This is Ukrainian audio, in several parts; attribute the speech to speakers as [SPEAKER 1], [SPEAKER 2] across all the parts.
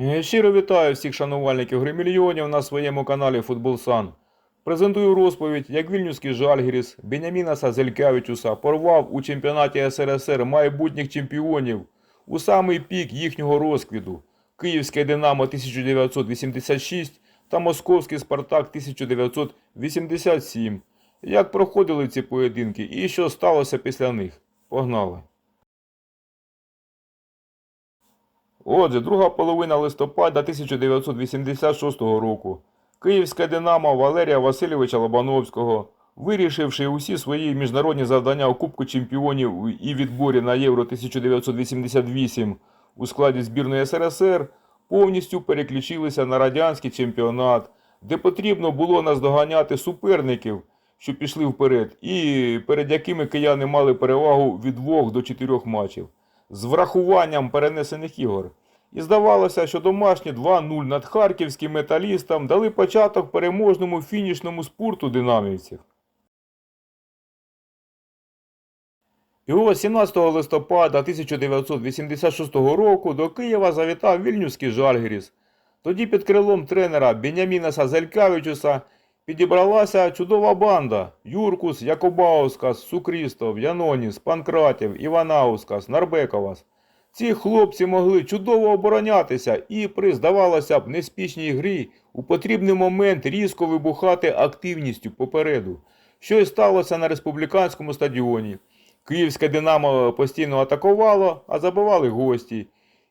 [SPEAKER 1] Е, Щиро вітаю всіх шанувальників гри мільйонів на своєму каналі Футбол Сан. Презентую розповідь, як вільнюський Жальгіріс Бенямінаса Зелькявичуса порвав у чемпіонаті СРСР майбутніх чемпіонів у самий пік їхнього розквіту Київське Динамо 1986 та Московський Спартак 1987. Як проходили ці поєдинки і що сталося після них? Погнали! Отже, друга половина листопада 1986 року. Київське Динамо Валерія Васильовича Лобановського, вирішивши усі свої міжнародні завдання у Кубку чемпіонів і відборі на Євро 1988 у складі збірної СРСР, повністю переключилися на радянський чемпіонат, де потрібно було наздоганяти суперників, що пішли вперед, і перед якими кияни мали перевагу від 2 до 4 матчів з врахуванням перенесених ігор. І здавалося, що домашні 2-0 над харківським металістом дали початок переможному фінішному спорту динамівців. І ось 17 листопада 1986 року до Києва завітав вільнюський Жальгіріс. Тоді під крилом тренера Бенямінаса Зелькавичуса підібралася чудова банда Юркус, Якобаускас, Сукрістов, Яноніс, Панкратів, Іванаускас, Нарбековас. Ці хлопці могли чудово оборонятися і при, здавалося б, неспішній грі у потрібний момент різко вибухати активністю попереду. Що й сталося на республіканському стадіоні. Київське Динамо постійно атакувало, а забивали гості.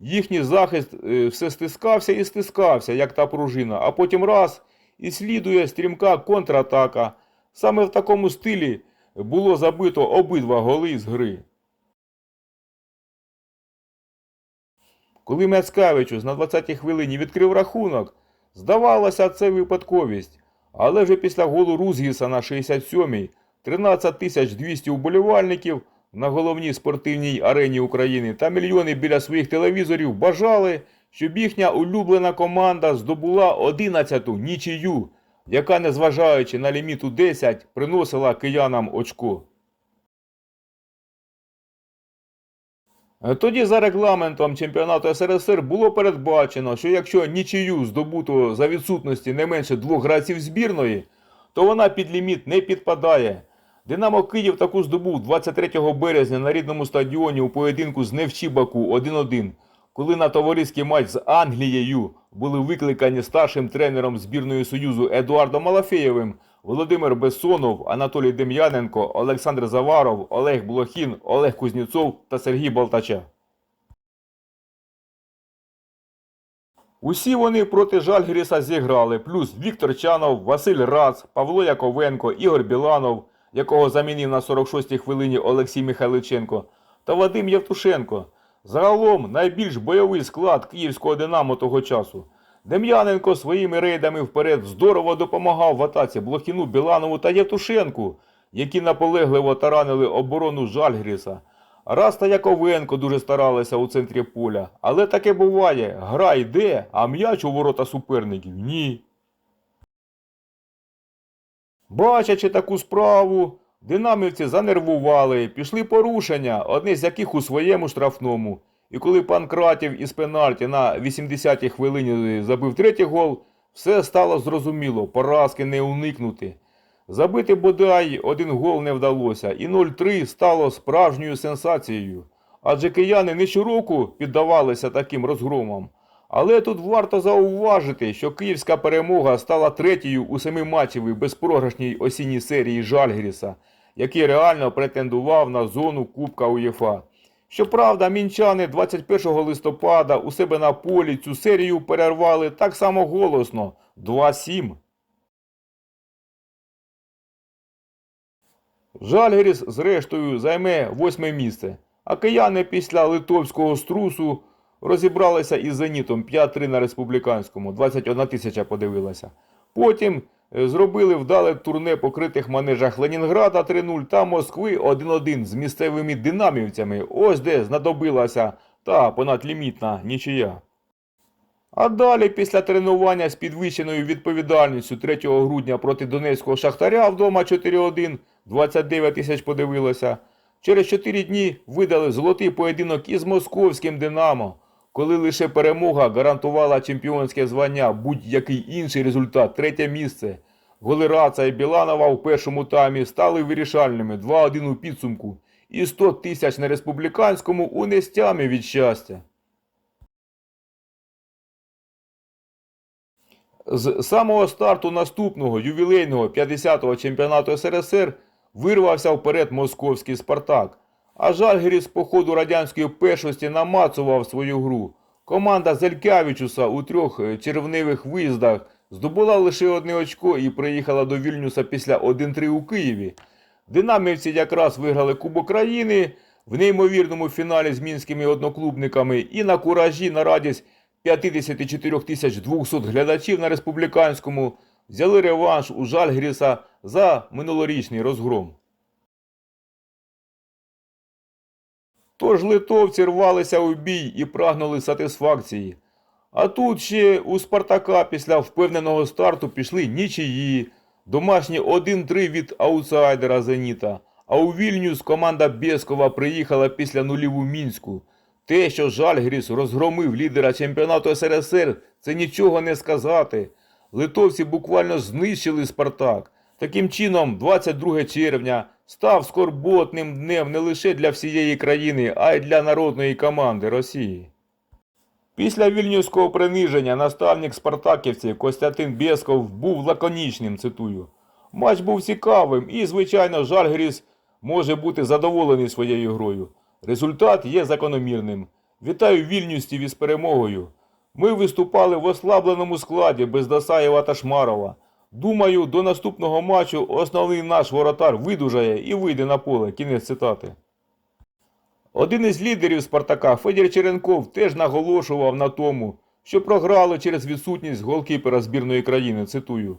[SPEAKER 1] Їхній захист е, все стискався і стискався, як та пружина, а потім раз і слідує стрімка контратака. Саме в такому стилі було забито обидва голи з гри. Коли Мецкавичус на 20-й хвилині відкрив рахунок, здавалося, це випадковість. Але вже після голу Рузгіса на 67-й 13 тисяч 200 уболівальників на головній спортивній арені України та мільйони біля своїх телевізорів бажали, щоб їхня улюблена команда здобула 11-ту нічию, яка, незважаючи на ліміту 10, приносила киянам очко. Тоді за регламентом чемпіонату СРСР було передбачено, що якщо нічию здобуто за відсутності не менше двох гравців збірної, то вона під ліміт не підпадає. Динамо Київ таку здобув 23 березня на рідному стадіоні у поєдинку з Невчібаку 1-1, коли на товариський матч з Англією були викликані старшим тренером збірної Союзу Едуардом Малафеєвим Володимир Бессонов, Анатолій Дем'яненко, Олександр Заваров, Олег Блохін, Олег Кузнєцов та Сергій Балтача. Усі вони проти Жальгіріса зіграли, плюс Віктор Чанов, Василь Рац, Павло Яковенко, Ігор Біланов, якого замінив на 46-й хвилині Олексій Михайличенко, та Вадим Євтушенко. Загалом найбільш бойовий склад київського Динамо того часу. Дем'яненко своїми рейдами вперед здорово допомагав в атаці Блохіну, Біланову та Євтушенку, які наполегливо таранили оборону Жальгріса. Раз та Яковенко дуже старалися у центрі поля, але таке буває. Гра йде, а м'яч у ворота суперників ні. Бачачи таку справу, динамівці занервували, пішли порушення, одне з яких у своєму штрафному. І коли Панкратів із пенальті на 80-й хвилині забив третій гол, все стало зрозуміло, поразки не уникнути. Забити бодай один гол не вдалося, і 0-3 стало справжньою сенсацією. Адже кияни не щороку піддавалися таким розгромам. Але тут варто зауважити, що київська перемога стала третьою у семиматчевій безпрограшній осінній серії Жальгіріса, який реально претендував на зону Кубка УЄФА. Щоправда, мінчани 21 листопада у себе на полі цю серію перервали так само голосно 2-7. Жальгіріс, зрештою, займе восьме місце, а кияни після литовського струсу розібралися із «Зенітом» 5-3 на республіканському, 21 тисяча подивилася. Потім е, зробили вдале турне по критих манежах Ленінграда 3-0 та Москви 1-1 з місцевими динамівцями. Ось де знадобилася та понадлімітна нічия. А далі, після тренування з підвищеною відповідальністю 3 грудня проти Донецького Шахтаря вдома 4-1, 29 тисяч подивилося. Через 4 дні видали золотий поєдинок із московським Динамо. Коли лише перемога гарантувала чемпіонське звання, будь-який інший результат, третє місце. Голи Раца і Біланова у першому таймі стали вирішальними 2-1 у підсумку і 100 тисяч на республіканському у нестямі від щастя. З самого старту наступного ювілейного 50-го чемпіонату СРСР вирвався вперед московський Спартак. А Жальгіріс по ходу радянської першості намацував свою гру. Команда Зелькявічуса у трьох е, червневих виїздах здобула лише одне очко і приїхала до Вільнюса після 1-3 у Києві. Динамівці якраз виграли Кубок країни в неймовірному фіналі з мінськими одноклубниками і на куражі на радість 54 200 глядачів на республіканському взяли реванш у Жальгріса за минулорічний розгром. Тож литовці рвалися у бій і прагнули сатисфакції. А тут ще у Спартака після впевненого старту пішли нічиї, домашні 1-3 від аутсайдера Зеніта. А у Вільнюс команда Бєскова приїхала після нулів у Мінську. Те, що Жальгріс розгромив лідера чемпіонату СРСР, це нічого не сказати. Литовці буквально знищили Спартак. Таким чином, 22 червня став скорботним днем не лише для всієї країни, а й для народної команди Росії. Після вільнюського приниження наставник спартаківців Костянтин Бєсков був лаконічним, цитую. Матч був цікавим і, звичайно, Жальгріс може бути задоволений своєю грою. Результат є закономірним. Вітаю вільнюстів із перемогою. Ми виступали в ослабленому складі без Дасаєва та Шмарова. Думаю, до наступного матчу основний наш воротар видужає і вийде на поле. Кінець цитати. Один із лідерів Спартака, Федір Черенков, теж наголошував на тому, що програли через відсутність голкіпера збірної країни. Цитую.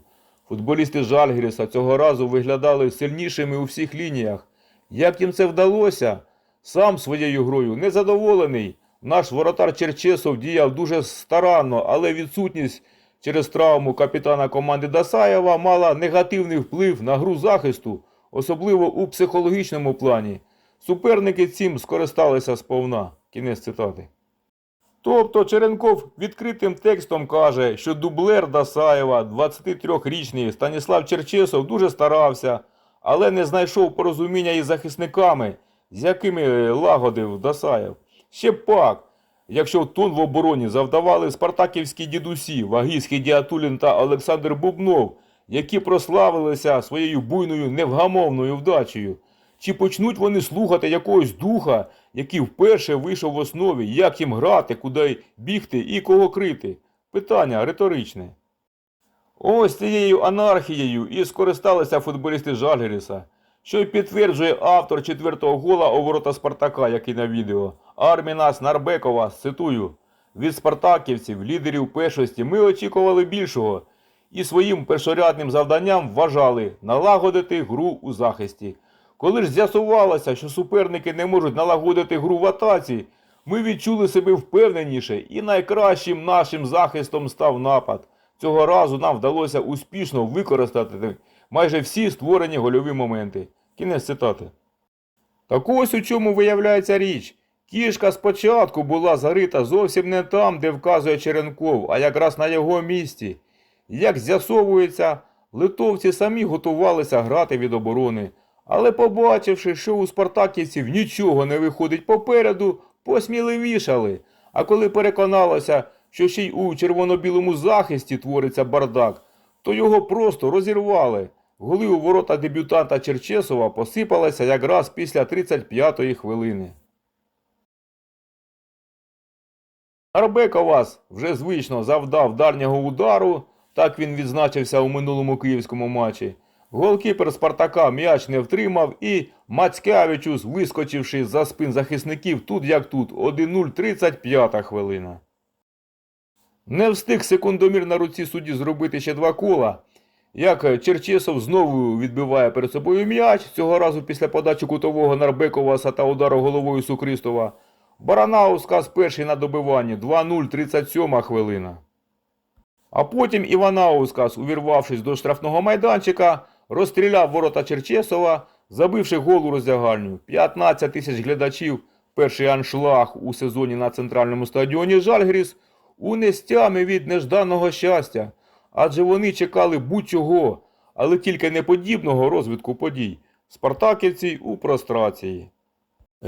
[SPEAKER 1] Футболісти Жальгіріса цього разу виглядали сильнішими у всіх лініях. Як їм це вдалося? Сам своєю грою незадоволений. Наш воротар Черчесов діяв дуже старанно, але відсутність через травму капітана команди Дасаєва мала негативний вплив на гру захисту, особливо у психологічному плані. Суперники цим скористалися сповна. Кінець цитати. Тобто Черенков відкритим текстом каже, що дублер Дасаєва, 23-річний Станіслав Черчесов, дуже старався, але не знайшов порозуміння із захисниками, з якими лагодив Дасаєв. Ще пак, якщо тон в обороні завдавали спартаківські дідусі, Вагійський Діатулін та Олександр Бубнов, які прославилися своєю буйною невгамовною вдачею. Чи почнуть вони слухати якогось духа, який вперше вийшов в основі, як їм грати, куди бігти і кого крити? Питання риторичне. Ось цією анархією і скористалися футболісти Жальгеріса, що й підтверджує автор четвертого гола у ворота Спартака, який на відео. Армінас Нарбекова, цитую, від спартаківців, лідерів першості, ми очікували більшого і своїм першорядним завданням вважали налагодити гру у захисті. Коли ж з'ясувалося, що суперники не можуть налагодити гру в атаці, ми відчули себе впевненіше і найкращим нашим захистом став напад. Цього разу нам вдалося успішно використати майже всі створені гольові моменти. Кінець цитати. Так ось у чому виявляється річ. Кішка спочатку була зарита зовсім не там, де вказує Черенков, а якраз на його місці. Як з'ясовується, литовці самі готувалися грати від оборони. Але побачивши, що у спартаківців нічого не виходить попереду, посміливішали. А коли переконалося, що ще й у червоно-білому захисті твориться бардак, то його просто розірвали. Голи у ворота дебютанта Черчесова посипалися якраз після 35-ї хвилини. Арбековас вже звично завдав дальнього удару, так він відзначився у минулому київському матчі. Голкіпер Спартака м'яч не втримав і Мацькевичус, вискочивши за спин захисників тут як тут, 1-0 35 хвилина. Не встиг секундомір на руці судді зробити ще два кола. Як Черчесов знову відбиває перед собою м'яч, цього разу після подачі кутового Нарбековаса та удару головою Сукристова. Баранаускас перший на добиванні 2-0 37 хвилина. А потім Іванаускас, увірвавшись до штрафного майданчика, розстріляв ворота Черчесова, забивши гол у роздягальню. 15 тисяч глядачів перший аншлаг у сезоні на центральному стадіоні Жальгріс у нестями від нежданого щастя, адже вони чекали будь-чого, але тільки не подібного розвитку подій. Спартаківці у прострації.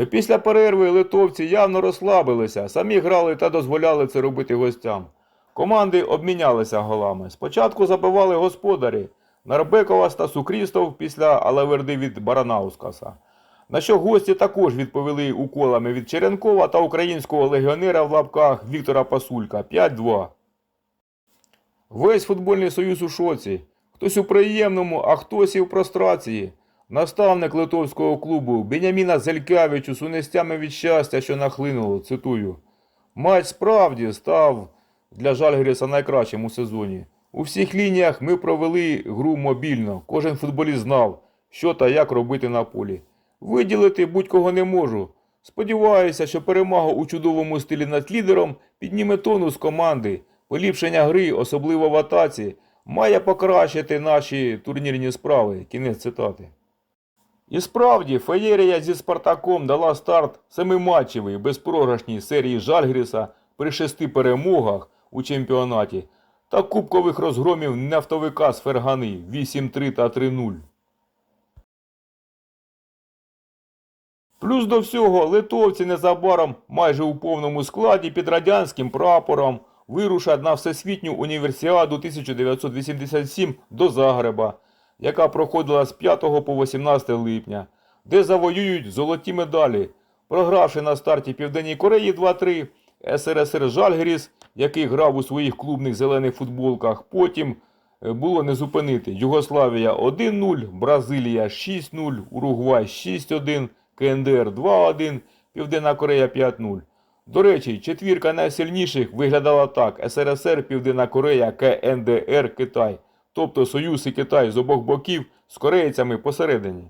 [SPEAKER 1] Після перерви литовці явно розслабилися, самі грали та дозволяли це робити гостям. Команди обмінялися голами. Спочатку забивали господарі Нарбековас та Сукрістов після Алаверди від Баранаускаса. На що гості також відповіли уколами від Черенкова та українського легіонера в лапках Віктора Пасулька 5-2. Весь футбольний союз у шоці. Хтось у приємному, а хтось і в прострації. Наставник литовського клубу Беняміна Зелькавичу з унестями від щастя, що нахлинуло, цитую. Матч справді став для Жальгіріса найкращим у сезоні. У всіх лініях ми провели гру мобільно. Кожен футболіст знав, що та як робити на полі. Виділити будь-кого не можу. Сподіваюся, що перемога у чудовому стилі над лідером підніме тонус команди. Поліпшення гри, особливо в атаці, має покращити наші турнірні справи. Кінець цитати. І справді, феєрія зі Спартаком дала старт семиматчевій безпрограшній серії Жальгріса при шести перемогах у чемпіонаті та кубкових розгромів нафтовика з Фергани 8-3 та 3-0. Плюс до всього, литовці незабаром майже у повному складі під радянським прапором вирушать на Всесвітню універсіаду 1987 до Загреба, яка проходила з 5 по 18 липня, де завоюють золоті медалі, програвши на старті Південній Кореї 2-3, СРСР Жальгріс, який грав у своїх клубних зелених футболках, потім е, було не зупинити. Югославія 1-0, Бразилія 6-0, Уругвай 6-1, КНДР 2-1, Південна Корея 5-0. До речі, четвірка найсильніших виглядала так: СРСР, Південна Корея, КНДР, Китай. Тобто Союз і Китай з обох боків з корейцями посередині.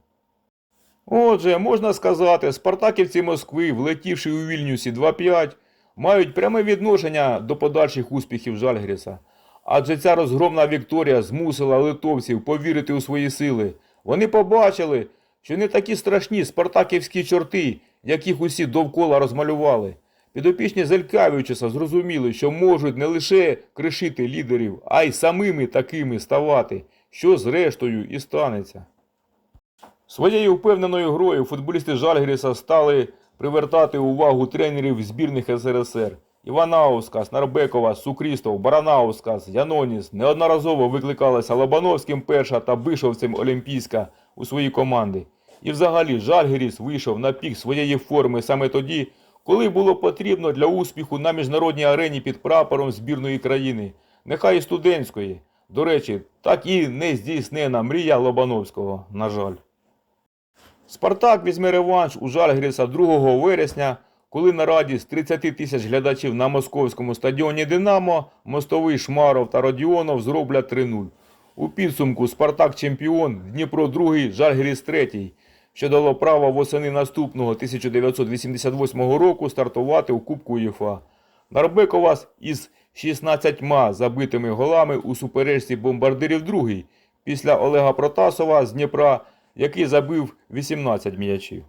[SPEAKER 1] Отже, можна сказати, спартаківці Москви, влетівши у Вільнюсі 2-5, мають пряме відношення до подальших успіхів Жальгріса. Адже ця розгромна Вікторія змусила литовців повірити у свої сили. Вони побачили, що не такі страшні спартаківські чорти, яких усі довкола розмалювали. Підопічні Зелькавичуса зрозуміли, що можуть не лише кришити лідерів, а й самими такими ставати, що зрештою і станеться. Своєю впевненою грою футболісти Жальгіріса стали привертати увагу тренерів збірних СРСР. Іванаускас, Нарбекова, Сукрістов, Баранаускас, Яноніс неодноразово викликалися Лобановським перша та Бишовцем Олімпійська у свої команди. І взагалі Жальгіріс вийшов на пік своєї форми саме тоді, коли було потрібно для успіху на міжнародній арені під прапором збірної країни, нехай і студентської. До речі, так і не здійснена мрія Лобановського, на жаль. Спартак візьме реванш у Жальгіріса 2 вересня, коли на раді з 30 тисяч глядачів на московському стадіоні Динамо Мостовий Шмаров та Родіонов зроблять 3-0. У підсумку Спартак чемпіон, Дніпро 2, Жальгіріс 3, що дало право восени наступного 1988 року стартувати у Кубку УЄФА. Нарбековас із 16 забитими голами у суперечці бомбардирів другий, після Олега Протасова з Дніпра, який забив 18 м'ячів.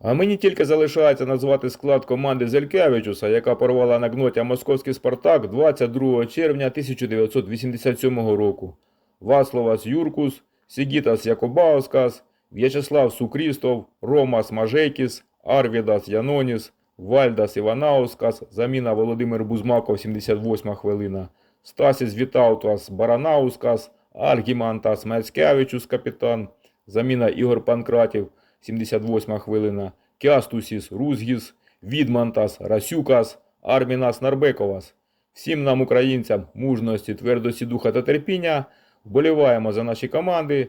[SPEAKER 1] А мені тільки залишається назвати склад команди Зелькевичуса, яка порвала на гнотя московський Спартак 22 червня 1987 року. Васловас Юркус, Сігітас Якобаускас, В'ячеслав Сукрістов, Ромас Мажейкіс, Арвідас Яноніс, Вальдас Іванаускас, заміна Володимир Бузмаков 78 хвилина, Стасіс Вітаутас Баранаускас, Альгімантас Мецькевичус капітан, заміна Ігор Панкратів 78 хвилина, Кястусіс Рузгіс, Відмантас Расюкас, Армінас Нарбековас. Всім нам, українцям, мужності, твердості духа та терпіння. Вболіваємо за наші команди.